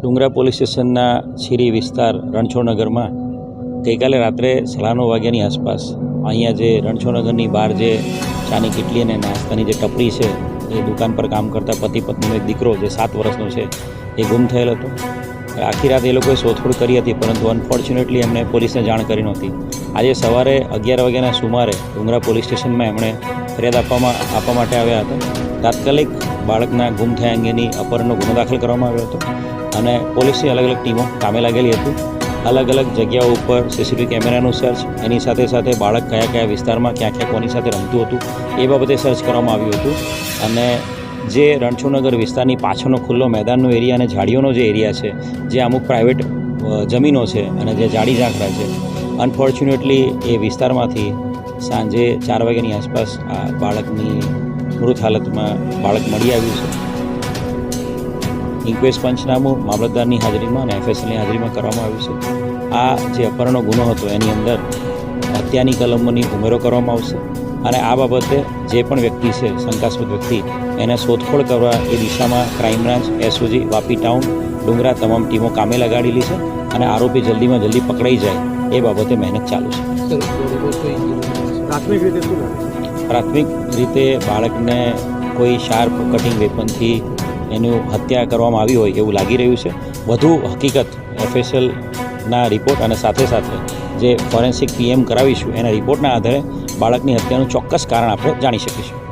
ડુંગરા police સ્ટેશનના શીરી વિસ્તાર રણછોડનગરમાં ગઈકાલે રાત્રે સાડા નવ વાગ્યાની આસપાસ અહીંયા જે રણછોડનગરની બહાર જે ચાની કીટલી અને નાસ્તાની જે ટપરી છે, એ દુકાન પર કામ કરતા પતિ પત્નીનો એક દીકરો જે સાત વર્ષનો છે, એ ગુમ થયેલ હતો. આખી રાત એ લોકોએ શોધખોળ કરી હતી, પરંતુ અનફોર્ચ્યુનેટલી એમણે પોલીસને જાણ કરી નહોતી. આજે સવારે અગિયાર વાગ્યાના સુમારે ડુંગરા પોલીસ સ્ટેશનમાં એમણે ફરિયાદ આપવામાં, આપવા માટે આવ્યા હતા. તાત્કાલિક બાળકના ગુમ થયા અંગેની અપહરણનો ગુનો દાખલ કરવામાં આવ્યો હતો અને પોલીસની અલગ અલગ ટીમો કામે લાગેલી હતી. અલગ અલગ જગ્યાઓ ઉપર સીસીટીવી કેમેરાનું સર્ચ, એની સાથે સાથે બાળક કયા કયા વિસ્તારમાં ક્યાં ક્યાં કોની સાથે રમતું હતું, એ બાબતે સર્ચ કરવામાં આવ્યું હતું. અને જે રણછોડનગર વિસ્તારની પાછળનો ખુલ્લો મેદાનનો એરિયા અને ઝાડીઓનો જે એરિયા છે, જે અમુક પ્રાઇવેટ જમીનો છે અને જે જાડી ઝાંખરા છે, અનફોર્ચ્યુનેટલી એ વિસ્તારમાંથી સાંજે ચાર વાગ્યાની આસપાસ આ બાળકની મૃત હાલતમાં બાળક મળી આવ્યું છે. ઇન્ક્વેસ્ટ પંચનામું મામલતદારની હાજરીમાં અને એફએસએલની હાજરીમાં કરવામાં આવ્યું છે. આ જે અપહરણનો ગુનો હતો, એની અંદર હત્યાની કલમોની ઉમેરો કરવામાં આવશે અને આ બાબતે જે પણ વ્યક્તિ છે, શંકાસ્પદ વ્યક્તિ, એને શોધખોળ કરવા એ દિશામાં crime branch, SOG, Vapi town, Dungra તમામ ટીમો કામે લગાડેલી છે અને આરોપી જલ્દીમાં જલ્દી પકડાઈ જાય એ બાબતે મહેનત ચાલુ છે. પ્રાથમિક રીતે શું પ્રાથમિક રીતે બાળકને કોઈ શાર્પ કટિંગ વેપનથી એનું હત્યા કરવામાં આવી હોય એવું લાગી રહ્યું છે. વધુ હકીકત એફએસએલના રિપોર્ટ અને સાથે સાથે જે ફોરેન્સિક પીએમ કરાવીશું એના રિપોર્ટના આધારે બાળકની હત્યાનું ચોક્કસ કારણ આપણે જાણી શકીશું.